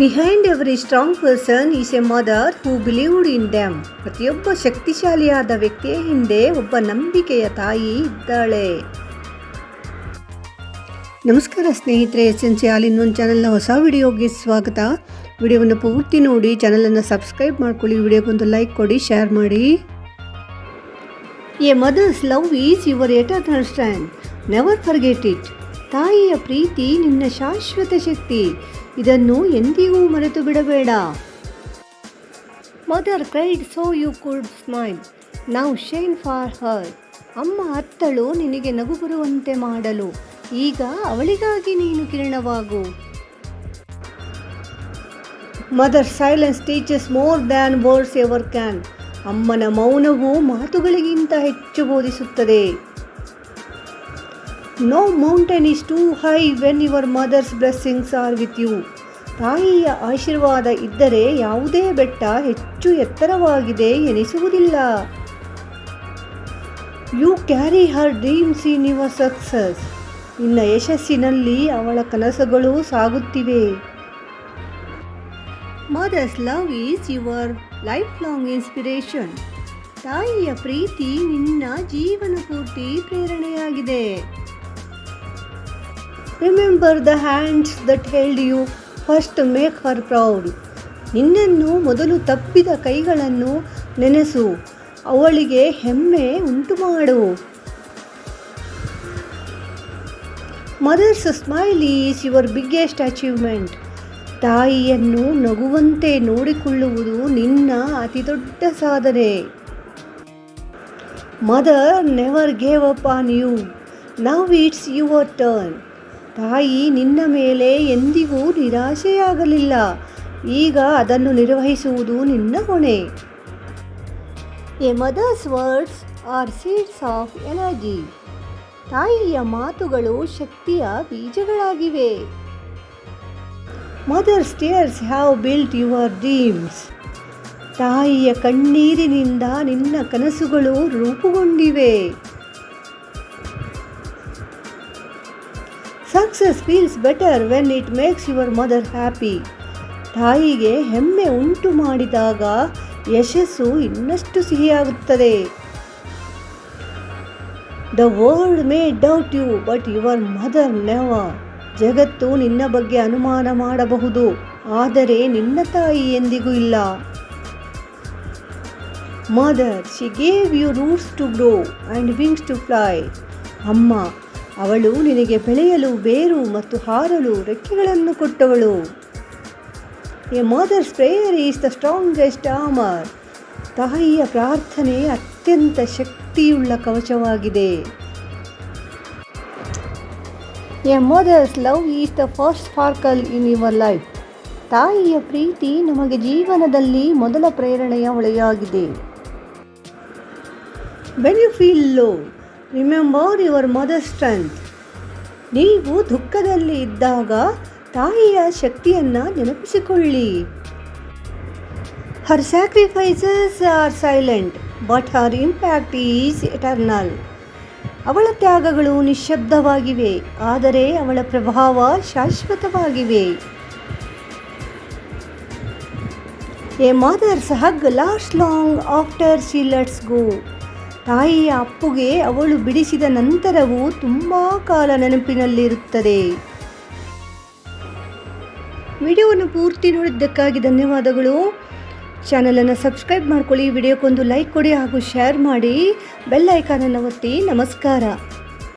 Behind every strong person is a mother who believed in them ಪ್ರತಿಯೊಬ್ಬ ಶಕ್ತಿಶಾಲಿಯಾದ ವ್ಯಕ್ತಿಯ ಹಿಂದೆ ಒಬ್ಬ ನಂಬಿಕೆಯ ತಾಯಿ ಇದ್ದಾಳೆ. ನಮಸ್ಕಾರ ಸ್ನೇಹಿತರೆ ಎಸ್ ಎನ್ ಸಿ ಆಲ್ ಇನ್ನೊಂದು ಚಾನಲ್ನ ಹೊಸ ವಿಡಿಯೋಗೆ ಸ್ವಾಗತ. ವಿಡಿಯೋವನ್ನು ಪೂರ್ತಿ ನೋಡಿ, ಚಾನಲನ್ನು ಸಬ್ಸ್ಕ್ರೈಬ್ ಮಾಡ್ಕೊಳ್ಳಿ ವಿಡಿಯೋಗೊಂದು ಲೈಕ್ ಕೊಡಿ, ಶೇರ್ ಮಾಡಿ. A mother's love is your eternal stand never forget it. ತಾಯಿಯ ಪ್ರೀತಿ ನಿನ್ನ ಶಾಶ್ವತ ಶಕ್ತಿ. ಇದನ್ನು ಎಂದಿಗೂ ಮರೆತು ಬಿಡಬೇಡ. Mother cried so you could smile now shine for her ಅಮ್ಮ ಅತ್ತಳು, ನಿನಗೆ ನಗು ಬರುವಂತೆ ಮಾಡಲು. ಈಗ ಅವಳಿಗಾಗಿ ನೀನು ಕಿರಣವಾಗು. Mother silence teaches more than words ever can ಅಮ್ಮನ ಮೌನವು ಮಾತುಗಳಿಗಿಂತ ಹೆಚ್ಚು ಬೋಧಿಸುತ್ತದೆ. No mountain is too high when your mother's blessings are with you ತಾಯಿಯ ಆಶೀರ್ವಾದ ಇದ್ದರೆ ಯಾವುದೇ ಬೆಟ್ಟ ಹೆಚ್ಚು ಎತ್ತರವಾಗಿದೆ ಎನಿಸುವುದಿಲ್ಲ. You carry her dreams in your success ನಿನ್ನ ಯಶಸ್ಸಿನಲ್ಲಿ ಅವಳ ಕನಸುಗಳು ಸಾಗುತ್ತಿವೆ. Mother's love is your life long inspiration ತಾಯಿಯ ಪ್ರೀತಿ ನಿನ್ನ ಜೀವನ ಪೂರ್ತಿ ಪ್ರೇರಣೆಯಾಗಿದೆ. Remember the hands that held you first make her proud ನಿನ್ನನ್ನು ಮೊದಲು ತಪ್ಪಿದ ಕೈಗಳನ್ನು ನೆನೆಸು. ಅವಳಿಗೆ ಹೆಮ್ಮೆ ಉಂಟು ಮಾಡು mother's smile is your biggest achievement ತಾಯಿಯನ್ನು ನಗುವಂತೆ ನೋಡಿಕೊಳ್ಳುವುದು ನಿನ್ನ ಅತಿ ದೊಡ್ಡ ಸಾಧನೆ. Mother never gave up on you now it's your turn ತಾಯಿ ನಿನ್ನ ಮೇಲೆ ಎಂದಿಗೂ ನಿರಾಶೆಯಾಗಲಿಲ್ಲ. ಈಗ ಅದನ್ನು ನಿರ್ವಹಿಸುವುದು ನಿನ್ನ ಹೊಣೆ. A mother's words are seeds of energy. ತಾಯಿಯ ಮಾತುಗಳು ಶಕ್ತಿಯ ಬೀಜಗಳಾಗಿವೆ. Mother stairs have built your dreams. ತಾಯಿಯ ಕಣ್ಣೀರಿನಿಂದ ನಿನ್ನ ಕನಸುಗಳು ರೂಪುಗೊಂಡಿವೆ. Success feels better when it makes your mother happy ತಾಯಿಗೆ ಹೆಮ್ಮೆ ಉಂಟು ಮಾಡಿದಾಗ ಯಶಸ್ಸು ಇನ್ನಷ್ಟು ಸಿಹಿಯಾಗುತ್ತದೆ. The world may doubt you but your mother never ಜಗತ್ತು ನಿನ್ನ ಬಗ್ಗೆ ಅನುಮಾನ ಮಾಡಬಹುದು, ಆದರೆ ನಿನ್ನ ತಾಯಿ ಎಂದಿಗೂ ಇಲ್ಲ. Mother she gave you roots to grow and wings to fly ಅಮ್ಮ ಅವಳು ನಿನಗೆ ಬೆಳೆಯಲು ಬೇರು ಮತ್ತು ಹಾರಲು ರೆಕ್ಕೆಗಳನ್ನು ಕೊಟ್ಟವಳು. A mother's prayer is the strongest armour. ತಾಯಿಯ ಪ್ರಾರ್ಥನೆ ಅತ್ಯಂತ ಶಕ್ತಿಯುಳ್ಳ ಕವಚವಾಗಿದೆ. A mother's love is the first sparkle in your life. ತಾಯಿಯ ಪ್ರೀತಿ ನಮಗೆ ಜೀವನದಲ್ಲಿ ಮೊದಲ ಪ್ರೇರಣೆಯ ಹೊಳೆಯಾಗಿದೆ. When you feel low remember your mother strength ನೀವು ದುಃಖದಲ್ಲಿ ಇದ್ದಾಗ ತಾಯಿಯ ಶಕ್ತಿಯನ್ನು ನೆನಪಿಸಿಕೊಳ್ಳಿ. Her sacrifices are silent but her impact is eternal ಅವಳ ತ್ಯಾಗಗಳು ನಿಶ್ಶಬ್ದವಾಗಿವೆ ಆದರೆ ಅವಳ ಪ್ರಭಾವ ಶಾಶ್ವತವಾಗಿವೆ. A mother's hug last long after she lets go ತಾಯಿಯ ಅಪ್ಪುಗೆ ಅವಳು ಬಿಡಿಸಿದ ನಂತರವೂ ತುಂಬ ಕಾಲ ನೆನಪಿನಲ್ಲಿರುತ್ತದೆ. ವಿಡಿಯೋವನ್ನು ಪೂರ್ತಿ ನೋಡಿದ್ದಕ್ಕಾಗಿ ಧನ್ಯವಾದಗಳು. ಚಾನಲನ್ನು ಸಬ್ಸ್ಕ್ರೈಬ್ ಮಾಡ್ಕೊಳ್ಳಿ, ವಿಡಿಯೋಕ್ಕೊಂದು ಲೈಕ್ ಕೊಡಿ ಹಾಗೂ ಶೇರ್ ಮಾಡಿ. ಬೆಲ್ ಐಕಾನನ್ನು ಒತ್ತಿ. ನಮಸ್ಕಾರ.